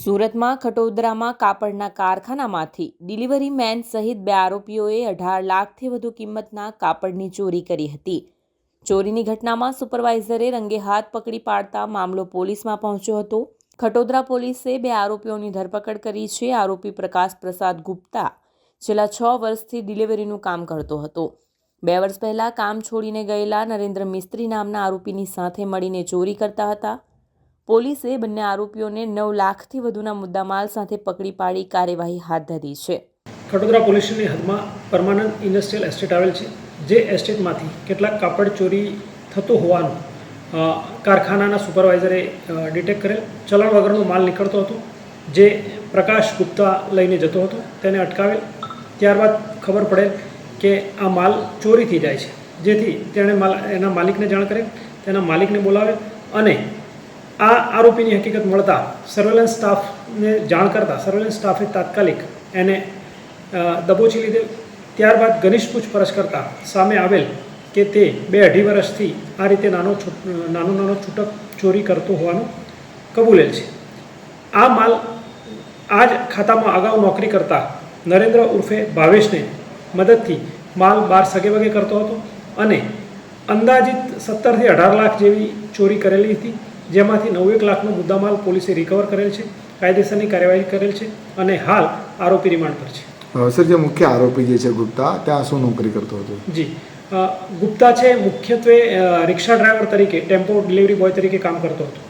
સુરતમાં ખટોદરામાં કાપડના કારખાનામાંથી delivery man સહિત બે આરોપીઓએ અઢાર લાખથી વધુ કિંમતના કાપડની ચોરી કરી હતી. ચોરીની ઘટનામાં સુપરવાઇઝરે રંગે હાથ પકડી પાડતા મામલો પોલીસમાં પહોંચ્યો હતો. ખટોદરા પોલીસે બે આરોપીઓની ધરપકડ કરી છે, આરોપી પ્રકાશ પ્રસાદ ગુપ્તા છેલ્લા છ વર્ષથી ડિલિવરીનું કામ કરતો હતો. બે વર્ષ પહેલાં કામ છોડીને ગયેલા નરેન્દ્ર મિસ્ત્રી નામના આરોપીની સાથે મળીને ચોરી કરતા હતા. પોલીસે બંને આરોપીઓને નવ લાખથી વધુના મુદ્દામાલ સાથે પકડી પાડી કાર્યવાહી હાથ ધરી છે. ખડોદરા પોલીસની હદમાં પરમાનન્ટ ઇન્ડસ્ટ્રીયલ એસ્ટેટ આવેલ છે, જે એસ્ટેટમાંથી કેટલાક કાપડ ચોરી થતું હોવાનું કારખાનાના સુપરવાઇઝરે ડિટેક્ટ કરેલ. ચલણ વગરનો માલ નીકળતો હતો, જે પ્રકાશ ગુપ્તા લઈને જતો હતો, તેને અટકાવેલ. ત્યારબાદ ખબર પડેલ કે આ માલ ચોરી થઈ જાય છે, જેથી તેણે માલ, એના માલિકને જાણ કરેલ, તેના માલિકને બોલાવે અને આ આરોપીની હકીકત મળતા સર્વેલન્સ સ્ટાફને જાણ કરતા સર્વેલન્સ સ્ટાફે તાત્કાલિક એને દબોચી લીધે ત્યારબાદ ઘનિષ્ઠ પૂછપરછ કરતા સામે આવેલ કે તે બે અઢી વર્ષથી આ રીતે નાનો નાનો નાનો છૂટક ચોરી કરતો હોવાનું કબૂલેલ છે. આ માલ આ જ ખાતામાં અગાઉ નોકરી કરતા નરેન્દ્ર ઉર્ફે ભાવેશને મદદથી માલ બાર સગે વગે કરતો હતો અને અંદાજિત સત્તરથી અઢાર લાખ જેવી ચોરી કરેલી હતી. જેમાંથી નવ એક લાખનો મુદ્દામાલ પોલીસે રિકવર કરેલ છે કાયદેસરની કાર્યવાહી કરેલ છે અને હાલ આરોપી રિમાન્ડ પર છે. સર જે મુખ્ય આરોપી જે છે ગુપ્તા ત્યાં શું નોકરી કરતો હતો? જી. ગુપ્તા છે મુખ્યત્વે રિક્ષા ડ્રાઈવર તરીકે ટેમ્પો ડિલિવરી બોય તરીકે કામ કરતો હતો.